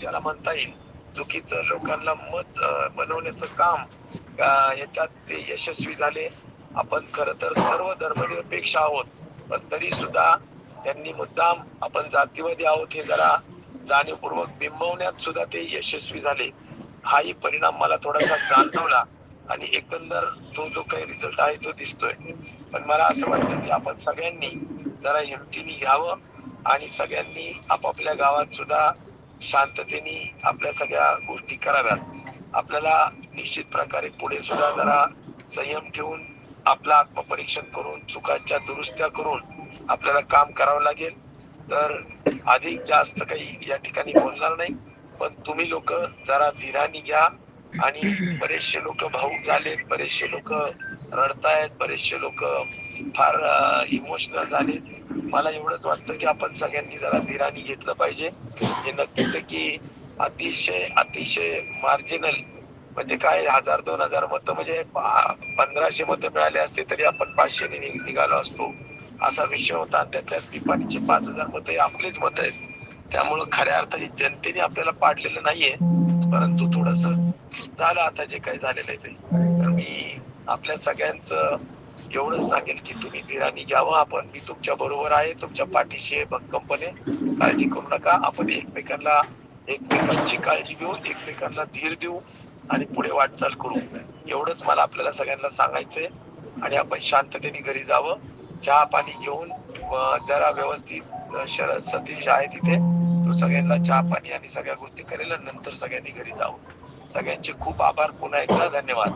ज्याला म्हणता येईल. चुकीचं. लोकांना मत बनवण्याचं काम याच्यात ते यशस्वी झाले. आपण खर तर सर्व धर्मनिरपेक्ष आहोत. पण तरी सुद्धा त्यांनी मुद्दाम आपण जातीवादी आहोत हे जरा जाणीवपूर्वक बिंबवण्यात सुद्धा ते यशस्वी झाले. हाही परिणाम मला थोडासा जाणवला. आणि एकंदर तो जो काही रिझल्ट आहे तो दिसतोय. पण मला असं वाटतं की आपण सगळ्यांनी जरा हिमतीने घ्यावं आणि सगळ्यांनी आपापल्या गावात सुद्धा शांततेने आपल्या सगळ्या गोष्टी कराव्यात. आपल्याला निश्चित प्रकारे पुढे सुद्धा जरा संयम ठेवून आपलं आत्मपरीक्षण करून चुकांच्या दुरुस्त्या करून आपल्याला काम करावं लागेल. तर अधिक जास्त काही या ठिकाणी बोलणार नाही पण तुम्ही लोक जरा धीराने घ्या. आणि बरेचसे लोक भाऊक झालेत बरेचसे लोक रडतायत बरेचसे लोक फार इमोशनल झालेत. मला एवढंच वाटतं की आपण सगळ्यांनी जरा धीराने घेतलं पाहिजे. हे नक्कीच की अतिशय अतिशय मार्जिनल म्हणजे काय हजार दोन हजार मतं म्हणजे पंधराशे मतं मिळाले असते तरी आपण पाचशे निघालो असतो. असा विषय होता त्यातल्या पिपाणीचे पाच हजार मतं हे आपलेच मतं आहेत. त्यामुळं खऱ्या अर्थाने जनतेने आपल्याला पाडलेलं नाहीये. परंतु थोडस झालं आता जे काही झालेलं आहे ते. तर मी आपल्या सगळ्यांचं एवढंच सांगेल की तुम्ही धीराने घ्यावं आपण. मी तुमच्या बरोबर आहे तुमच्या पाठीशी आहे भक्कमपणे. काळजी करू नका. आपण एकमेकांना एकमेकांची काळजी घेऊ एकमेकांना धीर देऊ आणि पुढे वाटचाल करू. एवढंच मला आपल्याला सगळ्यांना सांगायचंय. आणि आपण शांततेने घरी जावं. चहा पाणी घेऊन जरा व्यवस्थित शरद सतीश आहे तिथे. तो सगळ्यांना चहा पाणी आणि सगळ्या गोष्टी करेल आणि नंतर सगळ्यांनी घरी जाऊ सगळ्यांचे खूप आभार. पुन्हा एकदा धन्यवाद.